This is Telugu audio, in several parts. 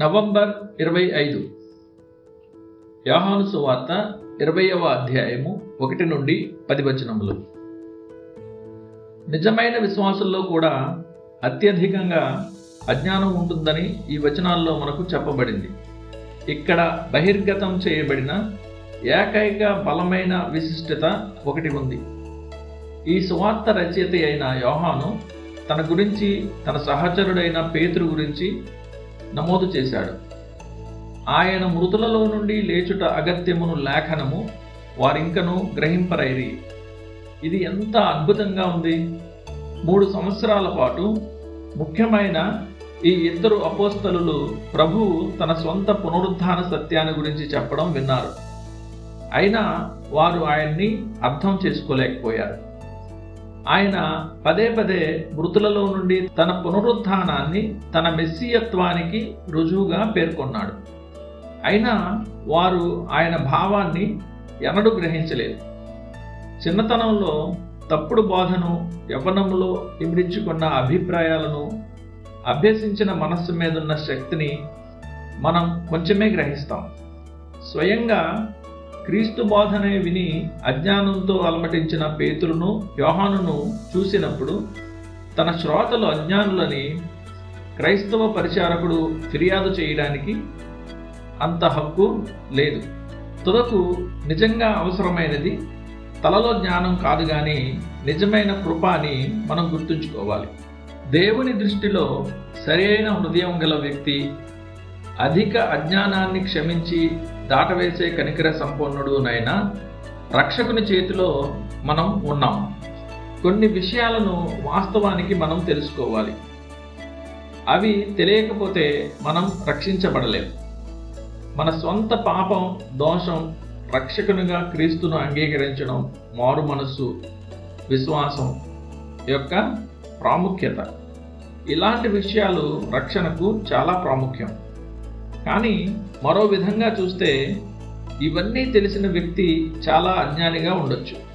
నవంబర్ ఇరవై ఐదు. యాహాను సువార్త ఇరవయవ అధ్యాయము ఒకటి నుండి పది వచనములు. నిజమైన విశ్వాసుల్లో కూడా అత్యధికంగా అజ్ఞానం ఉంటుందని ఈ వచనాల్లో మనకు చెప్పబడింది. ఇక్కడ బహిర్గతం చేయబడిన ఏకైక బలమైన విశిష్టత ఒకటి ఉంది. ఈ సువార్త రచయిత అయిన యోహాను తన గురించి తన సహచరుడైన పేతురు గురించి నమోదు చేశాడు. ఆయన మృతులలో నుండి లేచుట అగత్యమును లేఖనము వారింకను గ్రహింపరైరి. ఇది ఎంత అద్భుతంగా ఉంది. మూడు సంవత్సరాల పాటు ముఖ్యమైన ఈ ఇద్దరు అపోస్తలు ప్రభువు తన సొంత పునరుద్ధాన సత్యాన్ని గురించి చెప్పడం విన్నారు. అయినా వారు ఆయన్ని అర్థం చేసుకోలేకపోయారు. ఆయన పదే పదే మృతులలో నుండి తన పునరుత్థానాన్ని తన మెస్సియత్వానికి రుజువుగా పేర్కొన్నాడు. అయినా వారు ఆయన భావాన్ని ఎన్నడూ గ్రహించలేదు. చిన్నతనంలో తప్పుడు బోధను యవ్వనంలో ఇమిడించుకున్న అభిప్రాయాలను అభ్యసించిన మనస్సు మీదున్న శక్తిని మనం కొంచెమే గ్రహిస్తాం. స్వయంగా క్రీస్తు బోధనే విని అజ్ఞానంతో అలమటించిన పేతులను యోహానును చూసినప్పుడు తన శ్రోతలు అజ్ఞానులని క్రైస్తవ పరిచారకుడు ఫిర్యాదు చేయడానికి అంత హక్కు లేదు. తుదకు నిజంగా అవసరమైనది తలలో జ్ఞానం కాదు కానీ నిజమైన కృప అని మనం గుర్తుంచుకోవాలి. దేవుని దృష్టిలో సరైన హృదయం గల వ్యక్తి అధిక అజ్ఞానాన్ని క్షమించి దాటవేసే కనికర సంపన్నుడునైనా రక్షకుని చేతిలో మనం ఉన్నాం. కొన్ని విషయాలను వాస్తవానికి మనం తెలుసుకోవాలి. అవి తెలియకపోతే మనం రక్షించబడలేం. మన సొంత పాపం దోషం రక్షకునిగా క్రీస్తును అంగీకరించడం మారు మనస్సు విశ్వాసం యొక్క ప్రాముఖ్యత. ఇలాంటి విషయాలు రక్షణకు చాలా ప్రాముఖ్యం. కానీ మరో విధంగా చూస్తే ఇవన్నీ తెలిసిన వ్యక్తి చాలా అజ్ఞానిగా ఉండొచ్చు.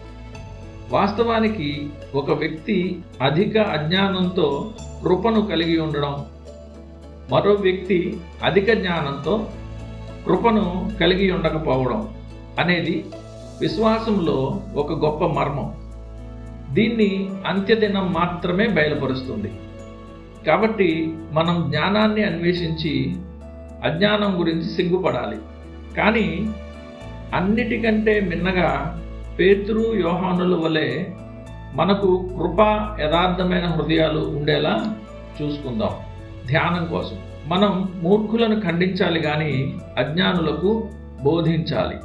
వాస్తవానికి ఒక వ్యక్తి అధిక అజ్ఞానంతో కృపను కలిగి ఉండడం మరో వ్యక్తి అధిక జ్ఞానంతో కృపను కలిగి ఉండకపోవడం అనేది విశ్వాసంలో ఒక గొప్ప మర్మం. దీన్ని అంత్యదినం మాత్రమే బయలుపరుస్తుంది. కాబట్టి మనం జ్ఞానాన్ని అన్వేషించి అజ్ఞానం గురించి సిగ్గుపడాలి. కానీ అన్నిటికంటే మిన్నగా పేతురు యోహానుల వలె మనకు కృప యథార్థమైన హృదయాలు ఉండేలా చూసుకుందాం. ధ్యానం కోసం. మనం మూర్ఖులను ఖండించాలి కానీ అజ్ఞానులకు బోధించాలి.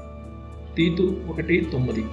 తీతు ఒకటి తొమ్మిది.